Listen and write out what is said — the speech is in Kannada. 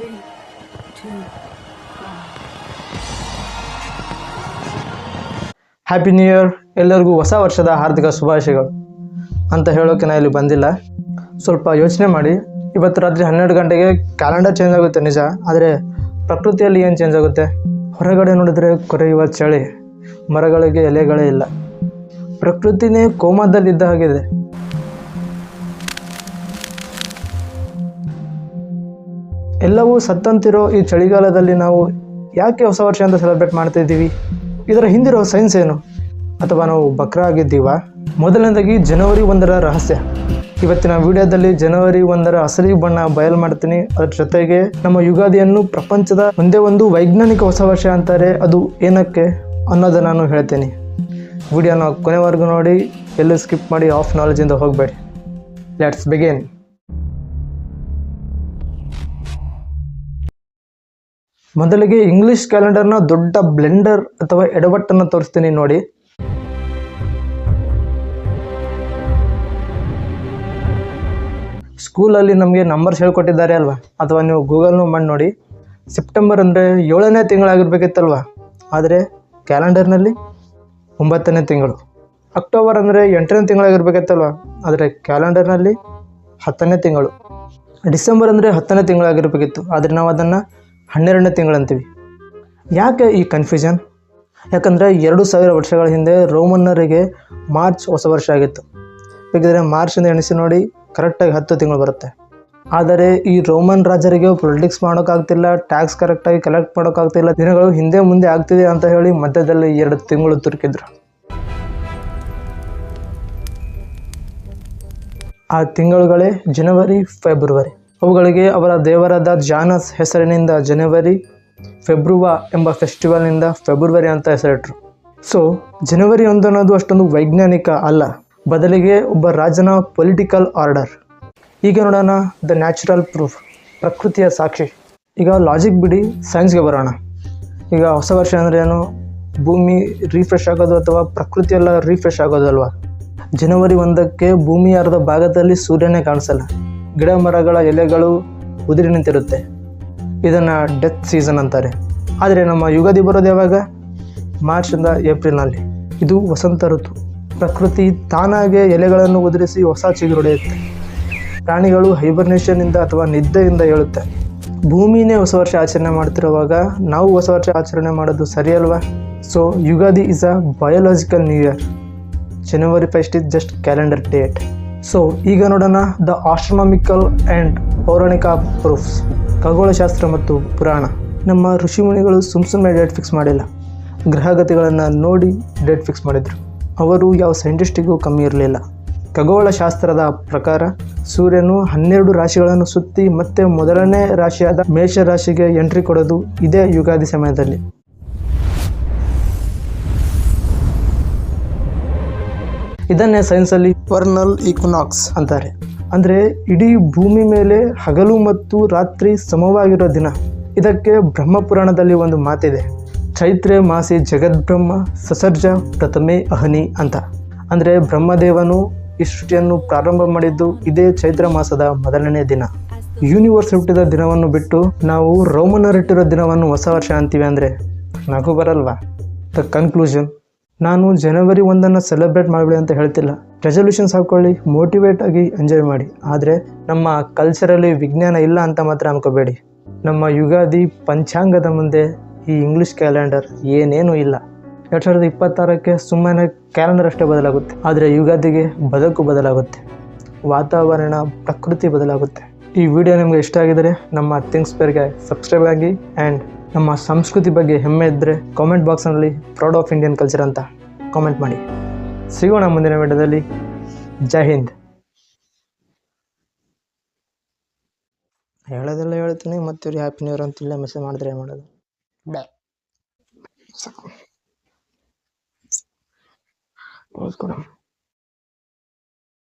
Three, two, happy new year ಎಲ್ಲರಿಗೂ ಹೊಸ ವರ್ಷದ ಹಾರ್ದಿಕ ಶುಭಾಶಯಗಳು. ಅಂತ ಹೇಳೋಕೆ ನಾ ಇಲ್ಲಿ ಬಂದಿಲ್ಲ. ಸ್ವಲ್ಪ ಯೋಚನೆ ಮಾಡಿ. ಇವತ್ತು ರಾತ್ರಿ ಹನ್ನೆರಡು ಗಂಟೆಗೆ ಕ್ಯಾಲೆಂಡರ್ ಚೇಂಜ್ ಆಗುತ್ತೆ ನಿಜ. ಆದರೆ ಪ್ರಕೃತಿಯಲ್ಲಿ ಏನು ಚೇಂಜ್ ಆಗುತ್ತೆ? ಹೊರಗಡೆ ನೋಡಿದರೆ ಕೊರೆಯುವ ಚಳಿ. ಮರಗಳಿಗೆ ಎಲೆಗಳೇ ಇಲ್ಲ. ಪ್ರಕೃತಿನೇ ಕೋಮದಲ್ಲಿದ್ದ ಹಾಗಿದೆ ಎಲ್ಲವೂ ಸತ್ತಂತಿರೋ ಈ ಚಳಿಗಾಲದಲ್ಲಿ ನಾವು ಯಾಕೆ ಹೊಸ ವರ್ಷ ಅಂತ ಸೆಲೆಬ್ರೇಟ್ ಮಾಡ್ತಾ ಇದ್ದೀವಿ? ಇದರ ಹಿಂದಿರೋ ಸೈನ್ಸ್ ಏನು? ಅಥವಾ ನಾವು ಬಕ್ರ ಆಗಿದ್ದೀವ ಮೊದಲನೇದಾಗಿ ಜನವರಿ ಒಂದರ ರಹಸ್ಯ. ಇವತ್ತಿನ ವಿಡಿಯೋದಲ್ಲಿ ಜನವರಿ ಒಂದರ ಅಸಲಿ ಬಣ್ಣ ಬಯಲು ಮಾಡ್ತೀನಿ. ಅದ್ರ ಜೊತೆಗೆ ನಮ್ಮ ಯುಗಾದಿಯನ್ನು ಪ್ರಪಂಚದ ಒಂದೇ ಒಂದು ವೈಜ್ಞಾನಿಕ ಹೊಸ ವರ್ಷ ಅಂತಾರೆ ಅದು ಏನಕ್ಕೆ ಅನ್ನೋದನ್ನು ನಾನು ಹೇಳ್ತೀನಿ. ವಿಡಿಯೋನ ಕೊನೆವರೆಗೂ ನೋಡಿ, ಎಲ್ಲೂ ಸ್ಕಿಪ್ ಮಾಡಿ ಆಫ್ ನಾಲೆಜಿಂದ ಹೋಗಬೇಡಿ. ಲೆಟ್ಸ್ ಬಿಗೇನ್ ಮೊದಲಿಗೆ ಇಂಗ್ಲಿಷ್ ಕ್ಯಾಲೆಂಡರ್ನ ದೊಡ್ಡ ಬ್ಲೆಂಡರ್ ಅಥವಾ ಎಡವಟ್ಟನ್ನು ತೋರಿಸ್ತೀನಿ ನೋಡಿ. ಸ್ಕೂಲಲ್ಲಿ ನಮಗೆ ನಂಬರ್ಸ್ ಹೇಳ್ಕೊಟ್ಟಿದ್ದಾರೆ ಅಲ್ವಾ? ಅಥವಾ ನೀವು ಗೂಗಲ್ನು ಮಾಡಿ ನೋಡಿ. ಸೆಪ್ಟೆಂಬರ್ ಅಂದರೆ ಏಳನೇ ತಿಂಗಳಾಗಿರ್ಬೇಕಿತ್ತಲ್ವಾ? ಆದರೆ ಕ್ಯಾಲೆಂಡರ್ನಲ್ಲಿ ಒಂಬತ್ತನೇ ತಿಂಗಳು. ಅಕ್ಟೋಬರ್ ಅಂದರೆ ಎಂಟನೇ ತಿಂಗಳಾಗಿರ್ಬೇಕಿತ್ತಲ್ವ? ಆದರೆ ಕ್ಯಾಲೆಂಡರ್ನಲ್ಲಿ ಹತ್ತನೇ ತಿಂಗಳು. ಡಿಸೆಂಬರ್ ಅಂದರೆ ಹತ್ತನೇ ತಿಂಗಳಾಗಿರ್ಬೇಕಿತ್ತು. ಆದರೆ ನಾವು ಅದನ್ನು ಹನ್ನೆರಡನೇ ತಿಂಗಳಂತೀವಿ. ಯಾಕೆ ಈ ಕನ್ಫ್ಯೂಷನ್ ಯಾಕಂದರೆ ಎರಡು ಸಾವಿರ ವರ್ಷಗಳ ಹಿಂದೆ ರೋಮನ್ನರಿಗೆ ಮಾರ್ಚ್ ಹೊಸ ವರ್ಷ ಆಗಿತ್ತು. ಬೇಕಿದ್ರೆ ಮಾರ್ಚಿಂದ ಎಣಿಸಿ ನೋಡಿ ಕರೆಕ್ಟಾಗಿ ಹತ್ತು ತಿಂಗಳು ಬರುತ್ತೆ. ಆದರೆ ಈ ರೋಮನ್ ರಾಜರಿಗೆ ಪೊಲಿಟಿಕ್ಸ್ ಮಾಡೋಕ್ಕಾಗ್ತಿಲ್ಲ ಟ್ಯಾಕ್ಸ್ ಕರೆಕ್ಟಾಗಿ ಕಲೆಕ್ಟ್ ಮಾಡೋಕ್ಕಾಗ್ತಿಲ್ಲ, ದಿನಗಳು ಹಿಂದೆ ಮುಂದೆ ಆಗ್ತಿದೆ ಅಂತ ಹೇಳಿ ಮಧ್ಯದಲ್ಲಿ ಎರಡು ತಿಂಗಳು ತುರುಕಿದ್ರು. ಆ ತಿಂಗಳುಗಳೇ ಜನವರಿ, ಫೆಬ್ರವರಿ. ಅವುಗಳಿಗೆ ಅವರ ದೇವರಾದ ಜಾನಸ್ ಹೆಸರಿನಿಂದ ಜನವರಿ ಫೆಬ್ರುವಾ ಎಂಬ ಫೆಸ್ಟಿವಲ್ನಿಂದ ಫೆಬ್ರವರಿ ಅಂತ ಹೆಸರಿಟ್ರು. ಸೊ ಜನವರಿ ಒಂದು ಅನ್ನೋದು ಅಷ್ಟೊಂದು ವೈಜ್ಞಾನಿಕ ಅಲ್ಲ. ಬದಲಿಗೆ ಒಬ್ಬ ರಾಜನ ಪೊಲಿಟಿಕಲ್ ಆರ್ಡರ್ ಈಗ ನೋಡೋಣ ದ ನ್ಯಾಚುರಲ್ ಪ್ರೂಫ್ ಪ್ರಕೃತಿಯ ಸಾಕ್ಷಿ. ಈಗ ಲಾಜಿಕ್ ಬಿಡಿ ಸೈನ್ಸ್ಗೆ ಬರೋಣ. ಈಗ ಹೊಸ ವರ್ಷ ಅಂದರೆ ಏನು? ಭೂಮಿ ರೀಫ್ರೆಶ್ ಆಗೋದು ಅಥವಾ ಪ್ರಕೃತಿ ಎಲ್ಲ ರೀಫ್ರೆಶ್ ಆಗೋದಲ್ವ ಜನವರಿ ಒಂದಕ್ಕೆ ಭೂಮಿಯ ಅರ್ಧ ಭಾಗದಲ್ಲಿ ಸೂರ್ಯನೇ ಕಾಣಿಸಲ್ಲ. ಗಿಡ ಮರಗಳ ಎಲೆಗಳು ಉದುರಿ ನಿಂತಿರುತ್ತೆ. ಇದನ್ನು ಡೆತ್ ಸೀಸನ್ ಅಂತಾರೆ. ಆದರೆ ನಮ್ಮ ಯುಗಾದಿ ಬರೋದು ಯಾವಾಗ? ಮಾರ್ಚಿಂದ ಏಪ್ರಿಲ್ನಲ್ಲಿ. ಇದು ವಸಂತ ಋತು. ಪ್ರಕೃತಿ ತಾನಾಗೆ ಎಲೆಗಳನ್ನು ಉದುರಿಸಿ ಹೊಸ ಚಿಗುರೊಡೆಯುತ್ತೆ ಪ್ರಾಣಿಗಳು ಹೈಬರ್ನೇಷನ್ನಿಂದ ಅಥವಾ ನಿದ್ದೆಯಿಂದ ಹೇಳುತ್ತೆ ಭೂಮಿನೇ ಹೊಸ ವರ್ಷ ಆಚರಣೆ ಮಾಡ್ತಿರುವಾಗ ನಾವು ಹೊಸ ವರ್ಷ ಆಚರಣೆ ಮಾಡೋದು ಸರಿಯಲ್ವಾ so Ugadi is a biological new year January first is just calendar date so ಈಗ ನೋಡೋಣ ದ ಆಸ್ಟ್ರೋನಾಮಿಕಲ್ ಆ್ಯಂಡ್ ಪೌರಾಣಿಕ ಪ್ರೂಫ್ಸ್ ಖಗೋಳಶಾಸ್ತ್ರ ಮತ್ತು ಪುರಾಣ. ನಮ್ಮ ಋಷಿಮುನಿಗಳು ಸುಮ್ ಸುಮ್ಮನೆ ಡೇಟ್ ಫಿಕ್ಸ್ ಮಾಡಿಲ್ಲ. ಗ್ರಹಗತಿಗಳನ್ನು ನೋಡಿ ಡೇಟ್ ಫಿಕ್ಸ್ ಮಾಡಿದರು. ಅವರು ಯಾವ ಸೈಂಟಿಸ್ಟಿಗೂ ಕಮ್ಮಿ ಇರಲಿಲ್ಲ. ಖಗೋಳಶಾಸ್ತ್ರದ ಪ್ರಕಾರ, ಸೂರ್ಯನು ಹನ್ನೆರಡು ರಾಶಿಗಳನ್ನು ಸುತ್ತಿ ಮತ್ತೆ ಮೊದಲನೇ ರಾಶಿಯಾದ ಮೇಷ ರಾಶಿಗೆ ಎಂಟ್ರಿ ಕೊಡೋದು ಇದೇ ಯುಗಾದಿ ಸಮಯದಲ್ಲಿ. ಇದನ್ನೇ ಸೈನ್ಸಲ್ಲಿ ವರ್ನಲ್ ಇಕೋನಾಕ್ಸ್ ಅಂತಾರೆ. ಅಂದರೆ ಇಡೀ ಭೂಮಿ ಮೇಲೆ ಹಗಲು ಮತ್ತು ರಾತ್ರಿ ಸಮವಾಗಿರೋ ದಿನ. ಇದಕ್ಕೆ ಬ್ರಹ್ಮಪುರಾಣದಲ್ಲಿ ಒಂದು ಮಾತಿದೆ. ಚೈತ್ರ ಮಾಸಿ ಜಗದ್ಬ್ರಹ್ಮ ಸಸರ್ಜ ಪ್ರಥಮೆ ಅಹನಿ ಅಂತ. ಅಂದರೆ ಬ್ರಹ್ಮದೇವನು ಈ ಸೃಷ್ಟಿಯನ್ನು ಪ್ರಾರಂಭ ಮಾಡಿದ್ದು ಇದೇ ಚೈತ್ರ ಮಾಸದ ಮೊದಲನೇ ದಿನ. ಯೂನಿವರ್ಸ್ ಹುಟ್ಟಿದ ದಿನವನ್ನು ಬಿಟ್ಟು ನಾವು ರೋಮನರಿಟ್ಟಿರೋ ದಿನವನ್ನು ಹೊಸ ವರ್ಷ ಅಂತೀವಿ ಅಂದರೆ ನಗು ಬರಲ್ವಾ? ದ ಕನ್ಕ್ಲೂಷನ್ ನಾನು ಜನವರಿ ಒಂದನ್ನು ಸೆಲೆಬ್ರೇಟ್ ಮಾಡಬೇಡಿ ಅಂತ ಹೇಳ್ತಿಲ್ಲ. ರೆಸೊಲ್ಯೂಷನ್ಸ್ ಹಾಕ್ಕೊಳ್ಳಿ ಮೋಟಿವೇಟ್ ಆಗಿ ಎಂಜಾಯ್ ಮಾಡಿ. ಆದರೆ ನಮ್ಮ ಕಲ್ಚರಲ್ಲಿ ವಿಜ್ಞಾನ ಇಲ್ಲ ಅಂತ ಮಾತ್ರ ಅನ್ಕೋಬೇಡಿ. ನಮ್ಮ ಯುಗಾದಿ ಪಂಚಾಂಗದ ಮುಂದೆ ಈ ಇಂಗ್ಲಿಷ್ ಕ್ಯಾಲೆಂಡರ್ ಏನೇನೂ ಇಲ್ಲ. ಎರಡು ಸಾವಿರದ ಇಪ್ಪತ್ತಾರಕ್ಕೆ ಸುಮ್ಮನೆ ಕ್ಯಾಲೆಂಡರ್ ಅಷ್ಟೇ ಬದಲಾಗುತ್ತೆ. ಆದರೆ ಯುಗಾದಿಗೆ ಬದುಕು ಬದಲಾಗುತ್ತೆ. ವಾತಾವರಣ, ಪ್ರಕೃತಿ ಬದಲಾಗುತ್ತೆ. ಈ ವಿಡಿಯೋ ನಿಮಗೆ ಇಷ್ಟ ಆಗಿದರೆ ನಮ್ಮ ಥಿಂಗ್ಸ್ ಪೇರ್ಗೆ ಸಬ್ಸ್ಕ್ರೈಬ್ ಆಗಿ ಆ್ಯಂಡ್ ನಮ್ಮ ಸಂಸ್ಕೃತಿ ಬಗ್ಗೆ ಹೆಮ್ಮೆ ಇದ್ದರೆ ಕಾಮೆಂಟ್ ಬಾಕ್ಸ್ನಲ್ಲಿ ಪ್ರೌಡ್ ಆಫ್ ಇಂಡಿಯನ್ ಕಲ್ಚರ್ ಅಂತ. ಕಾಮೆಂಟ್ ಮಾಡಿ. ಸಿಗೋಣ ಮುಂದಿನ ವಿಡಿಯೋದಲ್ಲಿ. ಜೈ ಹಿಂದ್. ಹೇಳೋದೆಲ್ಲ ಹೇಳ್ತೀನಿ ಮತ್ತೆ ಇವ್ರು ಹ್ಯಾಪಿ ನ್ಯೂ ಇಯರ್ ಅಂತ ಇಲ್ಲ ಮೆಸೇಜ್ ಮಾಡಿದ್ರೆ ಏನು ಮಾಡೋದು? ಬಾಯ್. ಸಾಕು.